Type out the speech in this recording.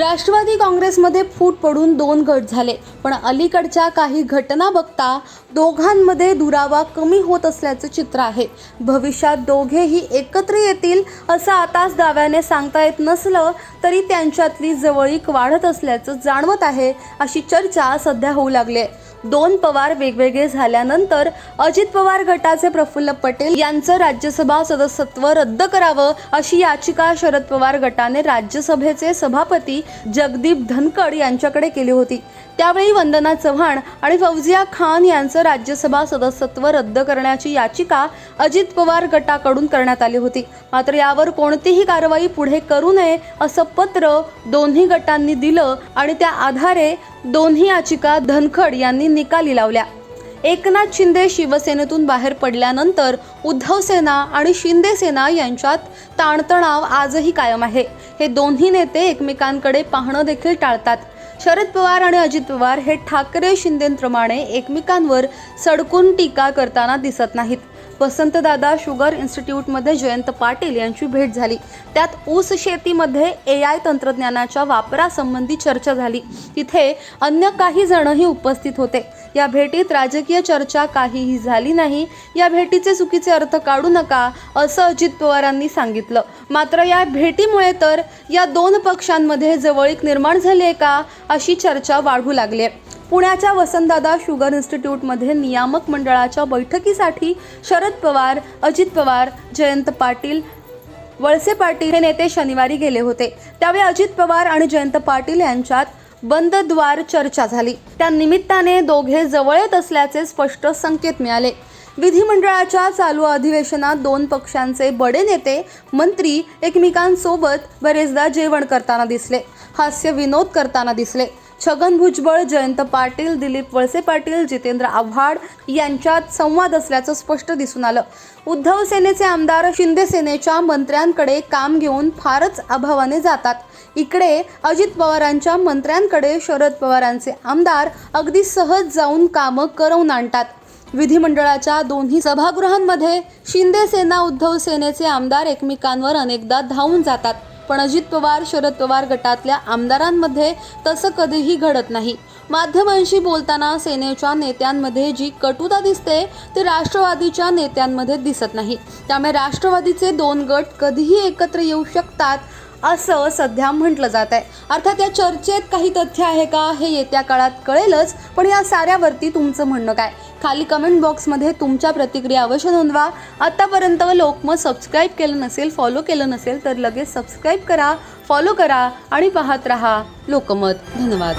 राष्ट्रवादी काँग्रेसमध्ये फूट पडून दोन गट झाले. पण अलीकडच्या काही घटना बघता दोघांमध्ये दुरावा कमी होत असल्याचं चित्र आहे. भविष्यात दोघेही एकत्र येतील असं आताच दाव्याने सांगता येत नसलं तरी त्यांच्यातली जवळीक वाढत असल्याचं जाणवत आहे अशी चर्चा सध्या होऊ लागली आहे. दोन पवार वेगवेगळे झाल्यानंतर अजित पवार गटाचे प्रफुल्ल पटेल यांचं राज्यसभा सदस्यत्व रद्द करावं अशी याचिका शरद पवार गटाने राज्यसभेचे सभापती जगदीप धनकड यांच्याकडे केली होती. त्यावेळी वंदना चव्हाण आणि फौजिया खान यांचं राज्यसभा सदस्यत्व रद्द करण्याची याचिका अजित पवार गटाकडून करण्यात आली होती. मात्र यावर कोणतीही कारवाई पुढे करू नये असं पत्र दोन्ही गटांनी दिलं आणि त्या आधारे दोन्ही याचिका धनखड यांनी निकाली लावल्या. एकनाथ शिंदे शिवसेनेतून बाहेर पडल्यानंतर उद्धव सेना आणि शिंदे सेना यांच्यात ताणतणाव आजही कायम आहे. हे दोन्ही नेते एकमेकांकडे पाहणं देखील टाळतात. शरद पवार आणि अजित पवार हे ठाकरे शिंदेप्रमाणे एकमेकांवर सडकून टीका करताना दिसत नाहीत. वसंतदादा शुगर इन्स्टिट्यूटमध्ये जयंत पाटील यांची भेट झाली. त्यात ऊस शेतीमध्ये ए आय तंत्रज्ञानाच्या वापरासंबंधी चर्चा झाली. तिथे अन्य काही जणही उपस्थित होते. या भेटीत राजकीय चर्चा काहीही झाली नाही. या भेटीचे चुकीचे अर्थ काढू नका असं अजित पवारांनी सांगितलं. मात्र या भेटीमुळे तर या दोन पक्षांमध्ये जवळीक निर्माण झाली आहे का अशी चर्चा वाढू लागली आहे. पुण्याच्या वसंतदादा शुगर इन्स्टिट्यूटमध्ये नियामक मंडळाच्या बैठकीसाठी शरद पवार अजित पवार जयंत पाटील वळसे पाटील हे नेते शनिवारी गेले होते. त्यावेळी अजित पवार आणि जयंत पाटील यांच्यात बंद द्वार चर्चा झाली. त्या निमित्ताने दोघे जवळ येत असल्याचे स्पष्ट संकेत मिळाले. विधिमंडळाच्या चालू अधिवेशनात दोन पक्षांचे बडे नेते मंत्री एकमेकांसोबत बरेचदा जेवण करताना दिसले. हास्य विनोद करताना दिसले. छगन भुजबळ जयंत पाटील दिलीप वळसे पाटील जितेंद्र आव्हाड यांच्यात संवाद असल्याचं स्पष्ट दिसून आलं. उद्धव सेनेचे आमदार शिंदे सेनेच्या मंत्र्यांकडे काम घेऊन फारच अभावाने जातात. इकडे अजित पवारांच्या मंत्र्यांकडे शरद पवारांचे आमदार अगदी सहज जाऊन कामं करवून आणतात. विधिमंडळाच्या दोन्ही सभागृहांमध्ये शिंदे सेना उद्धव सेनेचे आमदार एकमेकांवर अनेकदा धावून जातात. पण अजित पवार शरद पवार गटातल्या आमदारांमध्ये तसं कधीही घडत नाही. माध्यमांशी बोलताना सेनेच्या नेत्यांमध्ये जी कटुता दिसते ती राष्ट्रवादीच्या नेत्यांमध्ये दिसत नाही. त्यामुळे राष्ट्रवादीचे दोन गट कधीही एकत्र येऊ शकतात असं सध्या म्हटलं जात आहे. अर्थात या चर्चेत काही तथ्य आहे का हे येत्या काळात कळेलच पण या साऱ्यावरती तुमचं म्हणणं काय? खाली कमेंट बॉक्समध्ये तुमच्या प्रतिक्रिया अवश्य नोंदवा. आत्तापर्यंत लोकमत सबस्क्राईब केलं नसेल फॉलो केलं नसेल तर लगेच सबस्क्राईब करा फॉलो करा आणि पाहत रहा लोकमत. धन्यवाद.